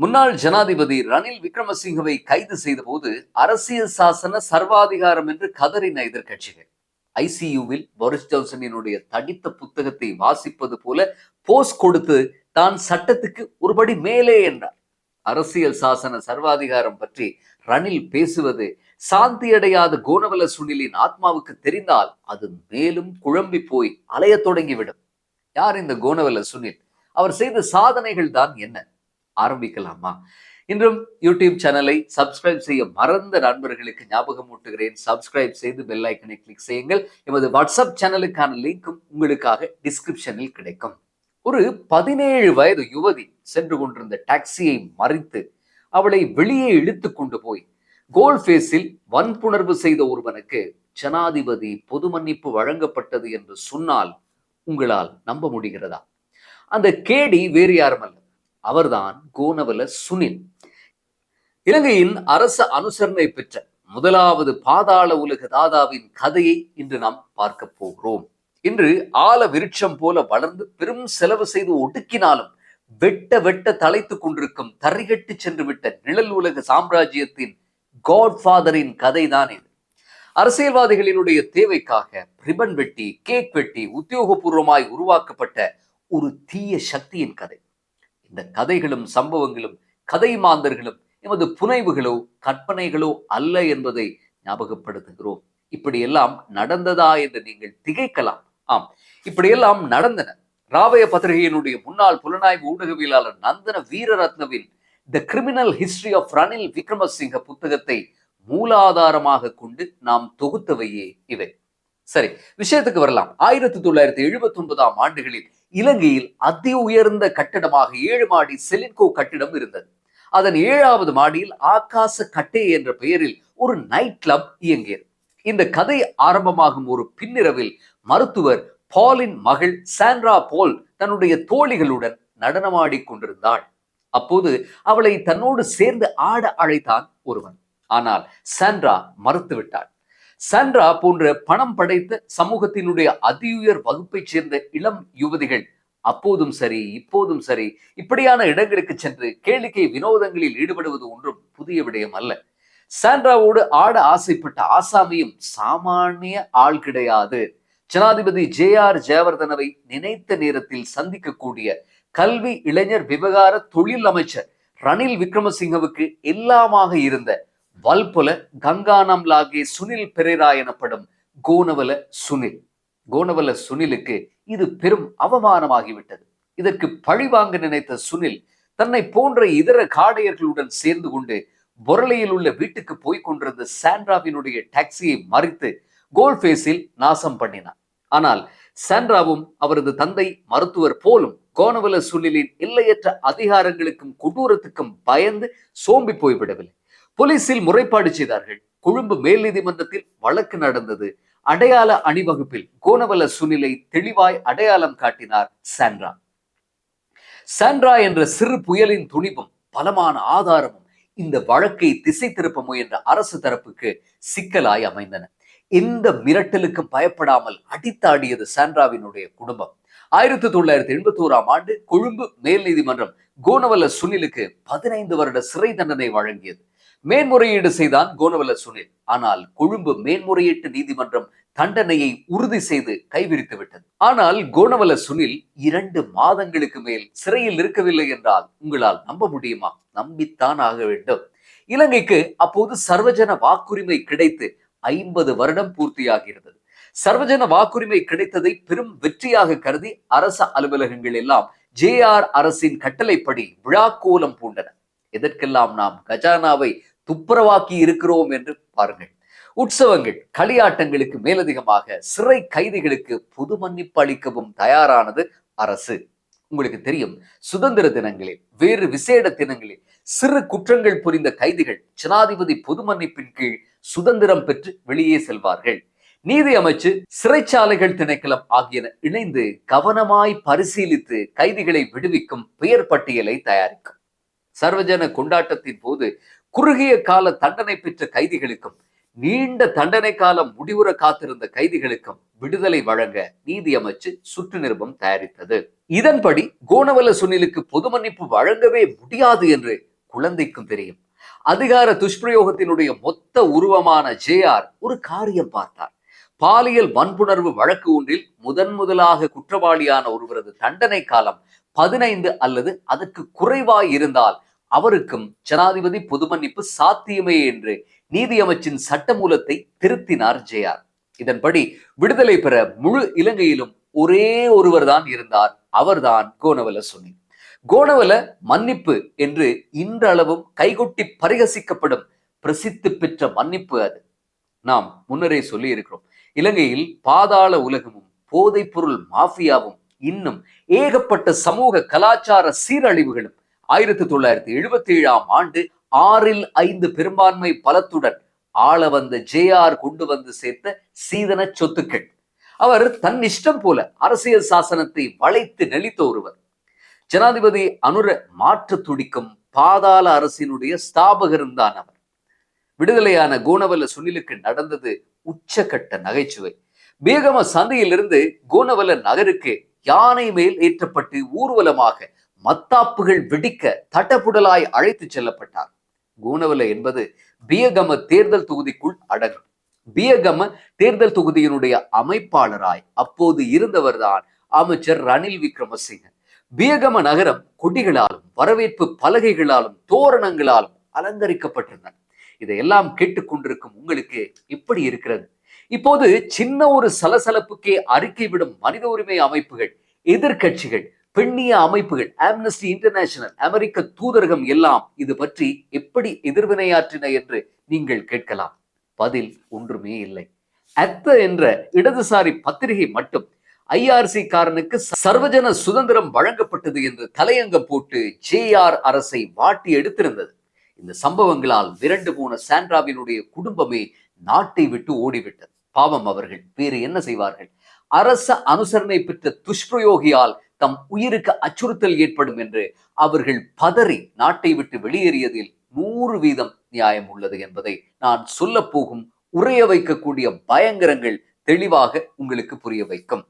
முன்னாள் ஜனாதிபதி ரணில் விக்ரமசிங்கவை கைது செய்த போது அரசியல் சாசன சர்வாதிகாரம் என்று கதறின எதிர்க்கட்சிகள். ஐசியூவில் போரிஸ் ஜான்சனினுடைய தடித்த புத்தகத்தை வாசிப்பது போல போஸ் கொடுத்து தான் சட்டத்துக்கு ஒருபடி மேலே என்றார். அரசியல் சாசன சர்வாதிகாரம் பற்றி ரணில் பேசுவது சாந்தியடையாத கோணவல சுனிலின் ஆத்மாவுக்கு தெரிந்தால் அது மேலும் குழம்பி போய் அலையத் தொடங்கிவிடும். யார் இந்த கோணவல சுனில்? அவர் செய்த சாதனைகள் தான் என்ன? ஆரம்பிக்கலாமா? இன்றும் யூடியூப் சேனலை சப்ஸ்கிரைப் செய்ய மறந்த நண்பர்களுக்கு ஞாபகம் ஊட்டுகிறேன். சப்ஸ்கிரைப் செய்து பெல் ஐக்கனை கிளிக் செய்யுங்கள். எமது வாட்ஸ்அப் சேனலுக்கான லிங்க்கும் உங்களுக்காக டிஸ்கிரிப்ஷனில் கிடைக்கும். ஒரு பதினேழு வயது யுவதி சென்று கொண்டிருந்த டாக்ஸியை மறித்து அவளை வெளியே இழுத்து கொண்டு போய் கோல் ஃபேஸில் வன்புணர்வு செய்த ஒருவனுக்கு ஜனாதிபதி பொது மன்னிப்பு வழங்கப்பட்டது என்று சொன்னால் உங்களால் நம்ப முடிகிறதா? அந்த கேடி வேறு யாருமல்ல. அவர்தான் கோனவல சுனில். இலங்கையின் அரச அனுசரணை பெற்ற முதலாவது பாதாள உலக தாதாவின் கதையை இன்று நாம் பார்க்க போகிறோம். இன்று ஆல விருட்சம் போல வளர்ந்து பெரும் செலவு செய்து ஒடுக்கினாலும் வெட்ட வெட்ட தலைத்துக் கொண்டிருக்கும் தரிகட்டு சென்று விட்ட நிழல் உலக சாம்ராஜ்யத்தின் காட்ஃபாதரின் கதைதான் இது. அரசியல்வாதிகளினுடைய தேவைக்காக ரிபன் வெட்டி கேக் வெட்டி உத்தியோகபூர்வமாய் உருவாக்கப்பட்ட ஒரு தீய சக்தியின் கதை. இந்த கதைகளும் சம்பவங்களும் கதை மாந்தர்களும் எமது புனைவுகளோ கற்பனைகளோ அல்ல என்பதை ஞாபகப்படுத்துகிறோம். இப்படியெல்லாம் நடந்ததா என்று நீங்கள் திகைக்கலாம். ஆம். இப்படியெல்லாம் நடந்தன. ராவய பத்திரிகையினுடைய முன்னாள் புலனாய்வு ஊடகவியலாளர் Nandana வீரரத்னவின் the criminal history of Ranil Wickremesinghe புத்தகத்தை மூலாதாரமாக கொண்டு நாம் தொகுத்தவையே இவை. சரி விஷயத்துக்கு வரலாம். ஆயிரத்தி தொள்ளாயிரத்தி எழுபத்தி ஒன்பதாம் ஆண்டுகளில் இலங்கையில் அதி உயர்ந்த கட்டடமாக ஏழு மாடி செலின்கோ கட்டிடம் இருந்தது. அதன் ஏழாவது மாடியில் ஆகாச கட்டே என்ற பெயரில் ஒரு நைட் கிளப் இயங்கியது. இந்த கதை ஆரம்பமாகும் ஒரு பின்னிரவில் மருத்துவர் பாலின் மகள் சாண்ட்ரா போல் தன்னுடைய தோழிகளுடன் நடனமாடிக் கொண்டிருந்தாள். அப்போது அவளை தன்னோடு சேர்ந்து ஆட அழைத்தான் ஒருவன். ஆனால் சாண்ட்ரா மறுத்துவிட்டாள். சாண்ட்ரா போன்ற பணம் படைத்த சமூகத்தினுடைய அதியுயர் வகுப்பைச் சேர்ந்த இளம் யுவதிகள் அப்போதும் சரி இப்போதும் சரி இப்படியான இடங்களுக்கு சென்று கேளிக்கை வினோதங்களில் ஈடுபடுவது ஒன்றும் புதிய விடயம் அல்ல. சாண்ட்ராவோடு ஆட ஆசைப்பட்ட ஆசாமியும் சாமானிய ஆள் கிடையாது. ஜனாதிபதி ஜே ஆர் ஜெயவர்தனவை நினைத்த நேரத்தில் சந்திக்கக்கூடிய கல்வி இளைஞர் விவகார தொழில் அமைச்சர் ரணில் விக்ரமசிங்கவுக்கு எல்லாமாக இருந்த வல்புல கங்கானம் லாகி சுனில் பெரேரா எனப்படும் கோணவல சுனில். கோணவல சுனிலுக்கு இது பெரும் அவமானமாகிவிட்டது. இதற்கு பழிவாங்க நினைத்த சுனில் தன்னை போன்ற இதர காடையர்களுடன் சேர்ந்து கொண்டு பொரளையில் உள்ள வீட்டுக்கு போய் கொண்டிருந்த சாண்ட்ராவினுடைய டாக்ஸியை மறித்து கோல்ஃபேஸில் நாசம் பண்ணினார் ஆனால் சாண்ட்ராவும் அவரது தந்தை மருத்துவர் போலும் கோணவல சுனிலின் எல்லையற்ற அதிகாரங்களுக்கும் கொடூரத்துக்கும் பயந்து சோம்பி போய்விடவில்லை. போலீசில் முறைப்பாடு செய்தார்கள். கொழும்பு மேல் நீதிமன்றத்தில் வழக்கு நடந்தது. அடையாள அணிவகுப்பில் கோணவல சுனிலை தெளிவாய் அடையாளம் காட்டினார் சாண்ட்ரா. சாண்ட்ரா என்ற சிறு புயலின் துணிவும் பலமான ஆதாரமும் இந்த வழக்கை திசை திருப்ப முயன்ற அரசு தரப்புக்கு சிக்கலாய் அமைந்தன. எந்த மிரட்டலுக்கும் பயப்படாமல் அடித்தாடியது சாண்ட்ராவினுடைய குடும்பம். ஆயிரத்தி தொள்ளாயிரத்தி எண்பத்தி ஓராம் ஆண்டு கொழும்பு மேல் நீதிமன்றம் கோணவல்ல சுனிலுக்கு பதினைந்து வருட சிறை தண்டனை வழங்கியது. மேன்முறையீடு செய்தான் கோனவல சுனில். ஆனால் கொழும்பு மேன்முறையீட்டு நீதிமன்றம் தண்டனையை உறுதி செய்து கைவிரித்து விட்டது. ஆனால் கோணவல சுனில் இரண்டு மாதங்களுக்கு மேல் சிறையில் இருக்கவில்லை என்றால் உங்களால் நம்ப முடியுமா? நம்பித்தான் ஆக வேண்டும். இலங்கைக்கு அப்போது சர்வஜன வாக்குரிமை கிடைத்து ஐம்பது வருடம் பூர்த்தியாகிறது. சர்வஜன வாக்குரிமை கிடைத்ததை பெரும் வெற்றியாக கருதி அரச அலுவலகங்கள் எல்லாம் ஜே ஆர் அரசின் கட்டளைப்படி விழாக்கோலம் பூண்டன. எதற்கெல்லாம் நாம் கஜானாவை துப்புரவாக்கி இருக்கிறோம் என்று பாருங்கள். உற்சவங்கள் களியாட்டங்களுக்கு மேலதிகமாக சிறை கைதிகளுக்கு புது மன்னிப்பு அளிக்கவும் தயாரானது அரசு. உங்களுக்கு தெரியும் சுதந்திர தினங்களில் வேறு விசேட தினங்களில் சிறு குற்றங்கள் புரிந்த கைதிகள் ஜனாதிபதி பொது மன்னிப்பின் கீழ் சுதந்திரம் பெற்று வெளியே செல்வார்கள். நீதி அமைச்சு சிறைச்சாலைகள் திணைக்களம் ஆகியன இணைந்து கவனமாய் பரிசீலித்து கைதிகளை விடுவிக்கும் பெயர் பட்டியலை தயாரிக்கும். சர்வஜன கொண்டாட்டத்தின் போது குறுகிய கால தண்டனை பெற்ற கைதிகளுக்கும் நீண்ட தண்டனை காலம் முடிவுற காத்திருந்த கைதிகளுக்கும் விடுதலை வழங்க நீதி அமைச்சு சுற்று நிருபம் தயாரித்தது. இதன்படி கோணவல சுனிலுக்கு பொது மன்னிப்பு வழங்கவே முடியாது என்று குழந்தைக்கும் தெரியும். அதிகார துஷ்பிரயோகத்தினுடைய மொத்த உருவமான ஜேஆர் ஒரு காரியம் பார்த்தார். பாலியல் வன்புணர்வு வழக்கு ஒன்றில் முதன் முதலாக குற்றவாளியான ஒருவரது தண்டனை காலம் பதினைந்து அல்லது அதற்கு குறைவாய் இருந்தால் அவருக்கும் ஜனாதிபதி பொது மன்னிப்பு சாத்தியமே என்று நீதி அமைச்சின் சட்டமூலத்தை திருத்தினார் ஜெயார் இதன்படி விடுதலை பெற முழு இலங்கையிலும் ஒரே ஒருவர் தான் இருந்தார். அவர்தான் கோணவல சுனி. கோணவல மன்னிப்பு என்று இன்றளவும் கைகொட்டி பரிகசிக்கப்படும் பிரசித்தி பெற்ற மன்னிப்பு அது. நாம் முன்னரே சொல்லி இருக்கிறோம் இலங்கையில் பாதாள உலகமும் போதைப் பொருள் மாஃபியாவும் இன்னும் ஏகப்பட்ட சமூக கலாச்சார சீரழிவுகளும் ஆயிரத்தி தொள்ளாயிரத்தி எழுபத்தி ஏழாம் ஆண்டு ஆறில் ஐந்து பெரும்பான்மை பலத்துடன் ஆள வந்த ஜேஆர் கொண்டு வந்து சேர்த்த சீதன சொத்துக்கள். அவர் தன் இஷ்டம் போல அரசியல் சாசனத்தை வளைத்து நெளித்த ஒருவர். ஜனாதிபதி அனுர மாற்று துடிக்கும் பாதாள அரசினுடைய ஸ்தாபகரும் தான் அவர். விடுதலையான கோணவல சுனிலுக்கு நடந்தது உச்சக்கட்ட நகைச்சுவை. பேகம சந்தையிலிருந்து கோணவல நகருக்கு யானை மேல் ஏற்றப்பட்டு ஊர்வலமாக மத்தாப்புகள் வெடிக்க தட்டப்புடலாய் அழைத்து செல்லப்பட்டார். கோணவல என்பது பியகம தேர்தல் தொகுதிக்குள் அடங்கும். பியகம தேர்தல் தொகுதியினுடைய அமைப்பாளராய் அப்போது இருந்தவர்தான் அமைச்சர் ரணில் விக்ரமசிங்க. பியகம நகரம் கொடிகளாலும் வரவேற்பு பலகைகளாலும் தோரணங்களாலும் அலங்கரிக்கப்பட்டிருந்தன. இதையெல்லாம் கேட்டுக்கொண்டிருக்கும் உங்களுக்கு இப்படி இருக்கிறது. இப்போது சின்ன ஒரு சலசலப்புக்கே அறிக்கை விடும் மனித உரிமை அமைப்புகள் எதிர்க்கட்சிகள் பெண்ணிய அமைப்புகள் ஆம்னஸ்டி இன்டர்நேஷனல் அமெரிக்க தூதரகம் எல்லாம் இது பற்றி எப்படி எதிர்வினையாற்றின என்று நீங்கள் கேட்கலாம். பதில் ஒன்றுமே இல்லை. அத்த என்ற இடதுசாரி பத்திரிகை மட்டும் ஐஆர்சி காரனுக்கு சர்வஜன சுதந்திரம் வழங்கப்பட்டது என்று தலையங்கம் போட்டு ஜேஆர் அரசை வாட்டி எடுத்திருந்தது. இந்த சம்பவங்களால் விரண்டு போன சாண்ட்ராவினுடைய குடும்பமே நாட்டை விட்டு ஓடிவிட்டது. பாவம் அவர்கள் வேறு என்ன செய்வார்கள்? அரச அனுசரணை பெற்ற துஷ்பிரயோகியால் தம் உயிருக்கு அச்சுறுத்தல் ஏற்படும் என்று அவர்கள் பதறி நாட்டை விட்டு வெளியேறியதில் நூறு வீதம் நியாயம் உள்ளது என்பதை நான் சொல்ல போகும் உரைய வைக்கக்கூடிய பயங்கரங்கள் தெளிவாக உங்களுக்கு புரிய வைக்கும்.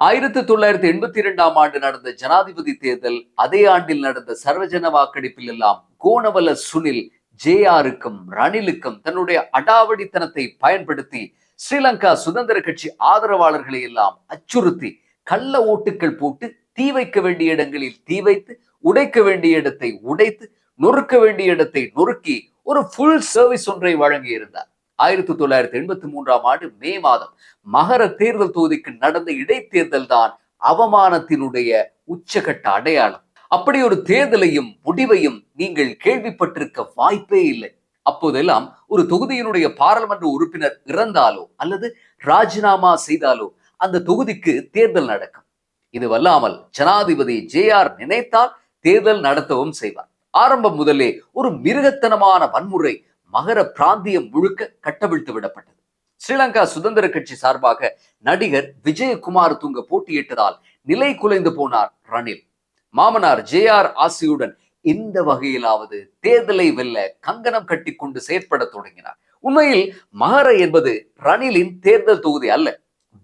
ஆயிரத்தி தொள்ளாயிரத்தி எண்பத்தி இரண்டாம் ஆண்டு நடந்த ஜனாதிபதி தேர்தல் அதே ஆண்டில் நடந்த சர்வஜன வாக்கெடுப்பில் எல்லாம் கோணவல சுனில் ஜேஆருக்கும் ரணிலுக்கும் தன்னுடைய அடாவடித்தனத்தை பயன்படுத்தி ஸ்ரீலங்கா சுதந்திர கட்சி ஆதரவாளர்களை எல்லாம் அச்சுறுத்தி கள்ள ஓட்டுக்கள் போட்டு தீ வைக்க வேண்டிய இடங்களில் தீ வைத்து உடைக்க வேண்டிய இடத்தை உடைத்து நொறுக்க வேண்டிய இடத்தை நொறுக்கி ஒரு ஃபுல் சர்வீஸ் ஒன்றை வழங்கியிருந்தார். ஆயிரத்தி தொள்ளாயிரத்தி எண்பத்தி மூன்றாம் ஆண்டு மே மாதம் மகர தேர்தல் தொகுதிக்கு நடந்த இடைத்தேர்தல் தான் அவமானத்தினுடைய உச்சகட்ட அடையாளம். அப்படி ஒரு தேர்தலையும் முடிவையும் நீங்கள் கேள்விப்பட்டிருக்க வாய்ப்பே இல்லை. அப்போதெல்லாம் ஒரு தொகுதியினுடைய பாராளுமன்ற உறுப்பினர் இறந்தாலோ அல்லது ராஜினாமா செய்தாலோ அந்த தொகுதிக்கு தேர்தல் நடக்கும். இதுவல்லாமல் ஜனாதிபதி ஜே ஆர் நினைத்தால் தேர்தல் நடத்தவும் செய்வார். ஆரம்பம் முதலே ஒரு மிருகத்தனமான வன்முறை மகர பிராந்தியம் முழுக்க கட்டவிழ்த்து விடப்பட்டது. ஸ்ரீலங்கா சுதந்திர கட்சி சார்பாக நடிகர் விஜயகுமார் துங்க போட்டியிட்டதால் நிலை குலைந்து போனார் ரணில். மாமனார் ஜே ஆர் ஆசியுடன் இந்த வகையிலாவது தேர்தலை வெல்ல கங்கணம் கட்டி கொண்டு செயற்பட தொடங்கினார். உண்மையில் மகர என்பது ரணிலின் தேர்தல் தொகுதி அல்ல.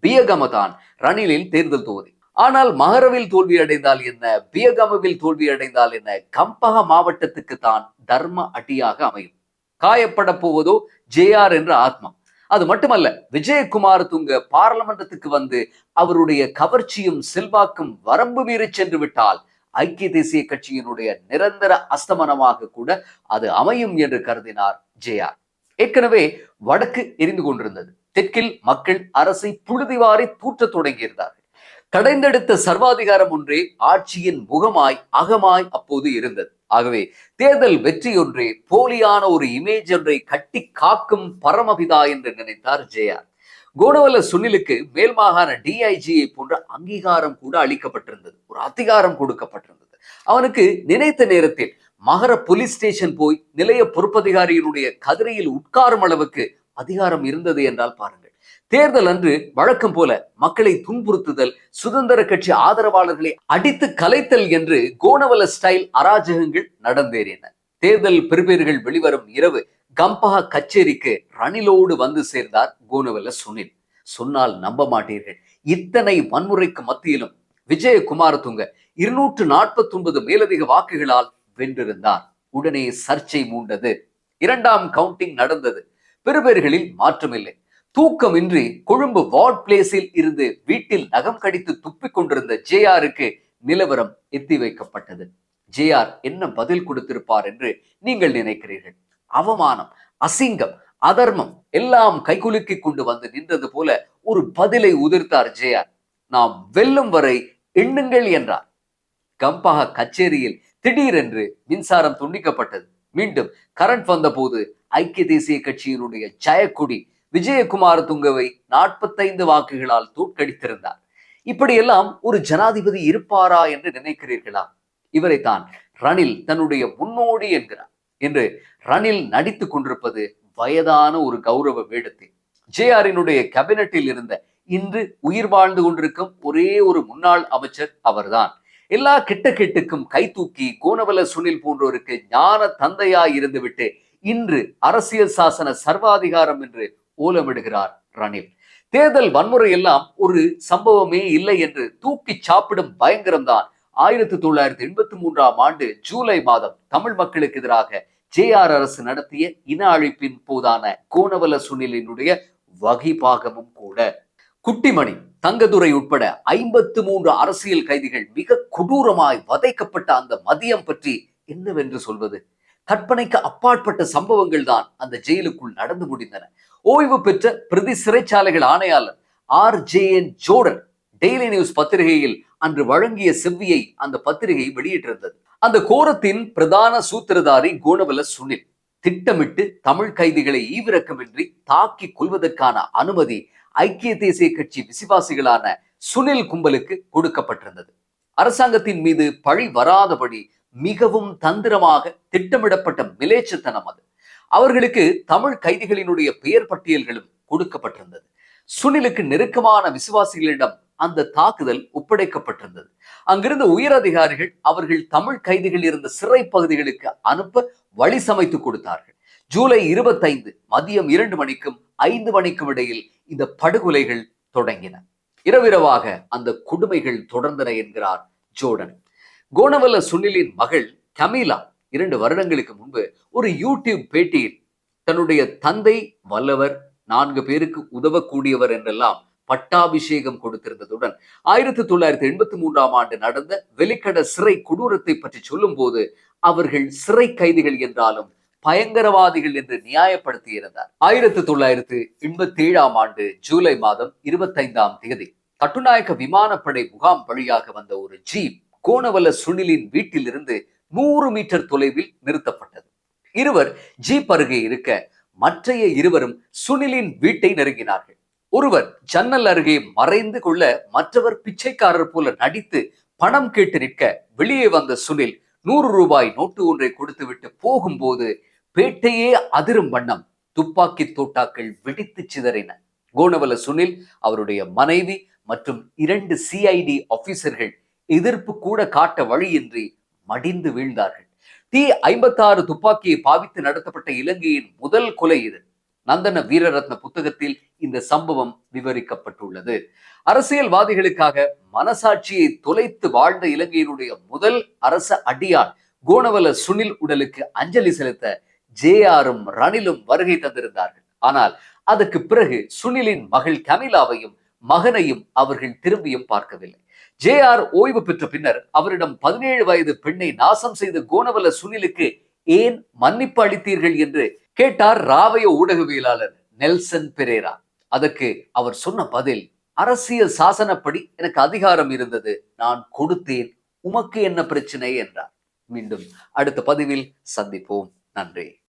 பியகமதான் ரணிலில் தேர்தல் தொகுதி. ஆனால் மகரவில் தோல்வி அடைந்தால் என்ன? பியகமவில் தோல்வி அடைந்தால் என்ன? கம்பக மாவட்டத்துக்கு தான் தர்ம அடியாக அமையும். காயப்பட போவதோ ஜேஆர் என்ற ஆத்மா. அது மட்டுமல்ல விஜயகுமார் துங்க பாராளுமன்றத்துக்கு வந்து அவருடைய கவர்ச்சியும் செல்வாக்கும் வரம்பு மீறி சென்று விட்டால் ஐக்கிய தேசிய கட்சியினுடைய நிரந்தர அஸ்தமனமாக கூட அது அமையும் என்று கருதினார் ஜேஆர் ஏற்கனவே வடக்கு எரிந்து கொண்டிருந்தது. தெற்கில் மக்கள் அரசை புழுதிவாரி தூற்றத் தொடங்கியிருந்தார்கள். கடைந்தெடுத்த சர்வாதிகாரம் ஒன்றே ஆட்சியின் முகமாய் அகமாய் அப்போது இருந்தது. ஆகவே தேர்தல் வெற்றி ஒன்றே போலியான ஒரு இமேஜ் ஒன்றை கட்டி காக்கும் பரமபிதா என்று நினைத்தார் ஜெயார் கோடவல சுனிலுக்கு மேல் மாகாண டிஐஜியை போன்ற அங்கீகாரம் கூட அளிக்கப்பட்டிருந்தது. ஒரு அதிகாரம் கொடுக்கப்பட்டிருந்தது. அவனுக்கு நினைத்த நேரத்தில் மகர போலீஸ் ஸ்டேஷன் போய் நிலைய பொறுப்பதிகாரியினுடைய கதிரையில் உட்காரும் அளவுக்கு அதிகாரம் இருந்தது என்றால் பாருங்கள். தேர்தல் அன்று வழக்கம் போல மக்களை துன்புறுத்துதல் சுதந்திர கட்சி ஆதரவாளர்களை அடித்து கலைத்தல் என்று கோணவல ஸ்டைல் அராஜகங்கள் நடந்தேறின. தேர்தல் பெறுபேறுகள் வெளிவரும் இரவு கம்பஹா கச்சேரிக்கு ரணிலோடு வந்து சேர்ந்தார் கோணவல சுனில். சொன்னால் நம்ப மாட்டீர்கள். இத்தனை வன்முறைக்கு மத்தியிலும் விஜயகுமாரதுங்க இருநூற்று நாற்பத்தி ஒன்பது மேலதிக வாக்குகளால் வென்றிருந்தார். உடனே சர்ச்சை மூண்டது. இரண்டாம் கவுண்டிங் நடந்தது. பெறுபேறுகளில் மாற்றமில்லை. தூக்கமின்றி கொழும்பு வார்ட் பிளேஸில் இருந்து வீட்டில் நகம் கடித்து துப்பிக் கொண்டிருந்த ஜேஆருக்கு நிலவரம் எத்தி வைக்கப்பட்டது. ஜேஆர் என்ன பதில் கொடுத்திருப்பார் என்று நீங்கள் நினைக்கிறீர்கள்? அவமானம் அசிங்கம் அதர்மம் எல்லாம் கைகுலுக்கி கொண்டு வந்து நின்றது போல ஒரு பதிலை உதிர்த்தார் ஜேஆர். நாம் வெல்லும் வரை எண்ணுங்கள் என்றார். கம்பாக கச்சேரியில் திடீரென்று மின்சாரம் துண்டிக்கப்பட்டது. மீண்டும் கரண்ட் வந்தபோது ஐக்கிய தேசிய கட்சியினுடைய ஜெயக்குடி விஜயகுமார் துங்கவை நாற்பத்தைந்து வாக்குகளால் தோற்கடித்திருந்தார். இப்படியெல்லாம் ஒரு ஜனாதிபதி இருப்பாரா என்று நினைக்கிறீர்களா? இவரைத்தான் ரணில் தன்னுடைய முன்னோடி என்கிறார் என்று ரணில் நடித்துக் கொண்டிருப்பது வயதான ஒரு கௌரவ வேடத்தில் ஜேஆரினுடைய கேபினட்டில் இருந்த இன்று உயிர் வாழ்ந்து கொண்டிருக்கும் ஒரே ஒரு முன்னாள் அமைச்சர் அவர்தான். எல்லா கெட்ட கெட்டுக்கும் கை தூக்கி கோணவல சுனில் போன்றோருக்கு ஞான தந்தையா இருந்துவிட்டு இன்று அரசியல் சாசன சர்வாதிகாரம் என்று ஓலமிடுகிறார் ரணில். தேர்தல் வன்முறை எல்லாம் ஒரு சம்பவமே இல்லை என்று தூக்கி சாப்பிடும் பயங்கரம்தான். ஆயிரத்தி தொள்ளாயிரத்தி எண்பத்தி மூன்றாம் ஆண்டு ஜூலை மாதம் தமிழ் மக்களுக்கு எதிராக ஜே ஆர் அரசு நடத்திய இன அழிப்பின் போதான கோணவல சுனிலினுடைய வகிபாகமும் கூட. குட்டிமணி தங்கதுரை உட்பட ஐம்பத்து மூன்று அரசியல் கைதிகள் மிக கொடூரமாய் வதைக்கப்பட்ட அந்த மதியம் பற்றி என்னவென்று சொல்வது? கற்பனைக்கு அப்பாற்பட்ட சம்பவங்கள் தான் அந்த ஜெயிலுக்குள் நடந்து முடிந்தன. ஓய்வு பெற்ற பிரதி சிறைச்சாலைகள் ஆணையாளர் R J N Jordan Daily News பத்திரிகையில் அன்று வழங்கிய செவ்வியை அந்த பத்திரிகை வெளியிட்டிருந்தது. அந்த கோரத்தின் பிரதான சூத்திரதாரி கோணவல சுனில் திட்டமிட்டு தமிழ் கைதிகளை ஈவிரக்கமின்றி தாக்கி கொள்வதற்கான அனுமதி ஐக்கிய தேசிய கட்சி விசுவாசிகளான சுனில் கும்பலுக்கு கொடுக்கப்பட்டிருந்தது. அரசாங்கத்தின் மீது பழி வராதபடி மிகவும் தந்திரமாக திட்டமிடப்பட்ட மிலேச்சத்தனம் அது. அவர்களுக்கு தமிழ் கைதிகளினுடைய பெயர் பட்டியல்களும் கொடுக்கப்பட்டிருந்தது. சுனிலுக்கு நெருக்கமான விசுவாசிகளிடம் அந்த தாக்குதல் ஒப்படைக்கப்பட்டிருந்தது. அங்கிருந்த உயர் அதிகாரிகள் அவர்கள் தமிழ் கைதிகள் இருந்த சிறை பகுதிகளுக்கு அனுப்ப வழி சமைத்து கொடுத்தார்கள். ஜூலை இருபத்தைந்து மதியம் இரண்டு மணிக்கும் ஐந்து மணிக்கும் இடையில் இந்த படுகொலைகள் தொடங்கின. இரவிரவாக அந்த கொடுமைகள் தொடர்ந்தன என்கிறார் ஜோர்டன். கோணவல்ல சுனிலின் மகள் கமீலா இரண்டு வருடங்களுக்கு முன்பு ஒரு யூடியூப் பேட்டியில் தன்னுடைய தந்தை வல்லவர் நான்கு பேருக்கு உதவக்கூடியவர் என்றெல்லாம் பட்டாபிஷேகம் கொடுத்திருந்ததுடன் ஆயிரத்தி தொள்ளாயிரத்தி எண்பத்தி மூன்றாம் ஆண்டு நடந்த வெளிக்கட சிறை கொடூரத்தை பற்றி சொல்லும் போது அவர்கள் சிறை கைதிகள் என்றாலும் பயங்கரவாதிகள் என்று நியாயப்படுத்தி இருந்தார். ஆயிரத்தி தொள்ளாயிரத்து எண்பத்தி ஏழாம் ஆண்டு ஜூலை மாதம் இருபத்தைந்தாம் தேதி கட்டுநாயக்க விமானப்படை முகாம் வழியாக வந்த ஒரு ஜீப் கோணவல்ல சுனிலின் வீட்டிலிருந்து நூறு மீட்டர் தொலைவில் நிறுத்தப்பட்டது. இருவர் ஜீப் அருகே இருக்க மற்றைய இருவரும் சுனிலின் வீட்டை நெருங்கினார்கள். ஒருவர் ஜன்னல் அருகே மறைந்து கொள்ள மற்றவர் பிச்சைக்காரர் போல நடித்து பணம் கேட்டு நிற்க வெளியே வந்த சுனில் நூறு ரூபாய் நோட்டு ஒன்றை கொடுத்துவிட்டு போகும்போது பேட்டையே அதிரும் வண்ணம் துப்பாக்கி தோட்டாக்கள் வெடித்து சிதறின. கோணவல சுனில் அவருடைய மனைவி மற்றும் இரண்டு சிஐடி ஆபீசர்கள் எதிர்ப்பு கூட காட்ட வழியின்றி மடிந்து வீழ்ந்தார்கள். டி ஐம்பத்தாறு துப்பாக்கியை பாவித்து நடத்தப்பட்ட இலங்கையின் முதல் கொலை இது. நந்தன வீரரத்ன புத்தகத்தில் இந்த சம்பவம் விவரிக்கப்பட்டுள்ளது. அரசியல்வாதிகளுக்காக மனசாட்சியை தொலைத்து வாழ்ந்த இலங்கையினுடைய முதல் அரச அடியான் கோணவல சுனில் உடலுக்கு அஞ்சலி செலுத்த ஜேஆரும் ரணிலும் வருகை தந்திருந்தார்கள். ஆனால் அதற்கு பிறகு சுனிலின் மகள் கமிலாவையும் மகனையும் அவர்கள் திரும்பியும் பார்க்கவில்லை. ஜே ஆர் ஓய்வு பெற்ற பின்னர் அவரிடம் பதினேழு வயது பெண்ணை நாசம் செய்த கோணவல சுனிலுக்கு ஏன் மன்னிப்பு அளித்தீர்கள் என்று கேட்டார் ராவய ஊடகவியலாளர் நெல்சன் பெரேரா. அதற்கு அவர் சொன்ன பதில் அரசியல் சாசனப்படி எனக்கு அதிகாரம் இருந்தது. நான் கொடுத்தேன். உமக்கு என்ன பிரச்சனை? என்றார். மீண்டும் அடுத்த பதிவில் சந்திப்போம். நன்றி.